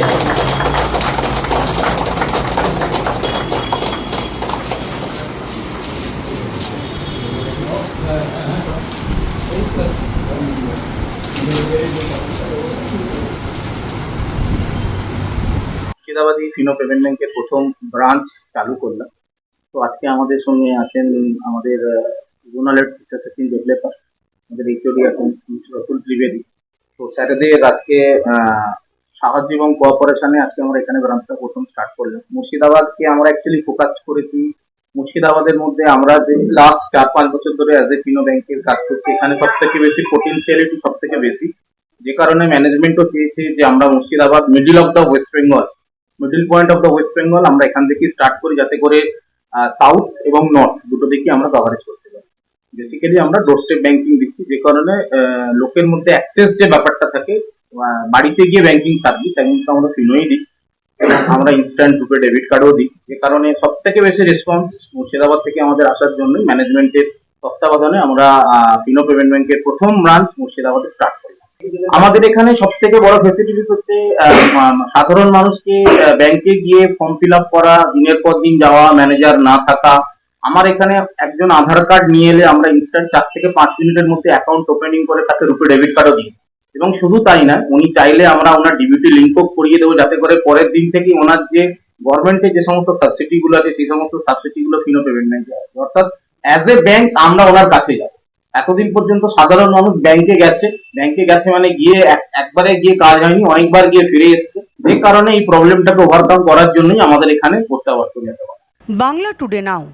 Murshidabadi Fino payment ব্যাংকের প্রথম branch চালু করলাম। তো আজকে আমাদের সঙ্গে আছেন আমাদের জোনাল অ্যাসোসিয়েশন ডেভেলপার আমাদের এইচওডি আছেন মিস্টার ত্রিবেদী। তো স্যাটারডে আজকে সাহায্য এবং কোঅপারেশনে আজকে আমরা এখানে ব্রাঞ্চটা প্রথম স্টার্ট করলাম। মুর্শিদাবাদকে আমরা অ্যাকচুয়ালি ফোকাস করেছি। মুর্শিদাবাদের মধ্যে আমরা যে লাস্ট চার পাঁচ বছর ধরে অ্যাজ এ ফিনো ব্যাংকের কাজ করছি, এখানে সব থেকে বেশি পোটেন্সিয়ালিটি সব থেকে বেশি। যে কারণে ম্যানেজমেন্টও চেয়েছে যে আমরা Murshidabad middle of the West Bengal middle point of the West Bengal আমরা এখান থেকে স্টার্ট করি যাতে করে সাউথ এবং নর্থ দুটো দিকই আমরা কভারেজ করতে পারি। বেসিক্যালি আমরা ডোর ডোরস্টেপ ব্যাংকিং দিচ্ছি, যে কারণে লোকের মধ্যে অ্যাক্সেস যে ব্যাপারটা থাকে বাড়িতে গিয়ে ব্যাংকিং সার্ভিস এখন তো আমরা ফিনোই দিই। আমরা ইনস্ট্যান্ট রূপে ডেবিট কার্ডও দিই। যে কারণে সব থেকে বেশি রেসপন্স মুর্শিদাবাদ থেকে আমাদের আসার জন্যই ম্যানেজমেন্টের তত্ত্বাবধানে আমরা ফিনো পেমেন্ট ব্যাংকের প্রথম ব্রাঞ্চ মুর্শিদাবাদে স্টার্ট করি। আমাদের এখানে সব থেকে বড় ফেসিলিটিস হচ্ছে সাধারণ মানুষকে ব্যাংকে গিয়ে ফর্ম ফিল আপ করা, দিনের পর দিন যাওয়া ম্যানেজার না থাকা। আমার এখানে একজন আধার কার্ড নিয়ে এলে আমরা ইনস্ট্যান্ট চার থেকে পাঁচ মিনিটের মধ্যে অ্যাকাউন্ট ওপেনিং করে তাকে রূপে ডেবিট কার্ডও দিই। এবং শুধু তাই না, উনি চাইলে আমরা ওনার ডিবিটি লিঙ্ক করিয়ে দেবো যাতে করে পরের দিন থেকে ওনার যে গভর্নমেন্টের যে সমস্ত সাবসিডি গুলো আছে, সেই সমস্ত সাবসিডি গুলো ফিনো পেমেন্ট ব্যাংকে অর্থাৎ অ্যাজ এ ব্যাংক আমরা ওনার কাছে যাব। এতদিন পর্যন্ত সাধারণ মানুষ ব্যাংকে গেছে। ব্যাংকে গেছে মানে গিয়ে একবারে গিয়ে কাজ হয়নি, অনেকবার গিয়ে ফিরে এসছে। যে কারণে এই প্রবলেমটাকে ওভারকাম করার জন্যই আমাদের এখানে প্রত্যাবর্তন বাংলা টুডে নাও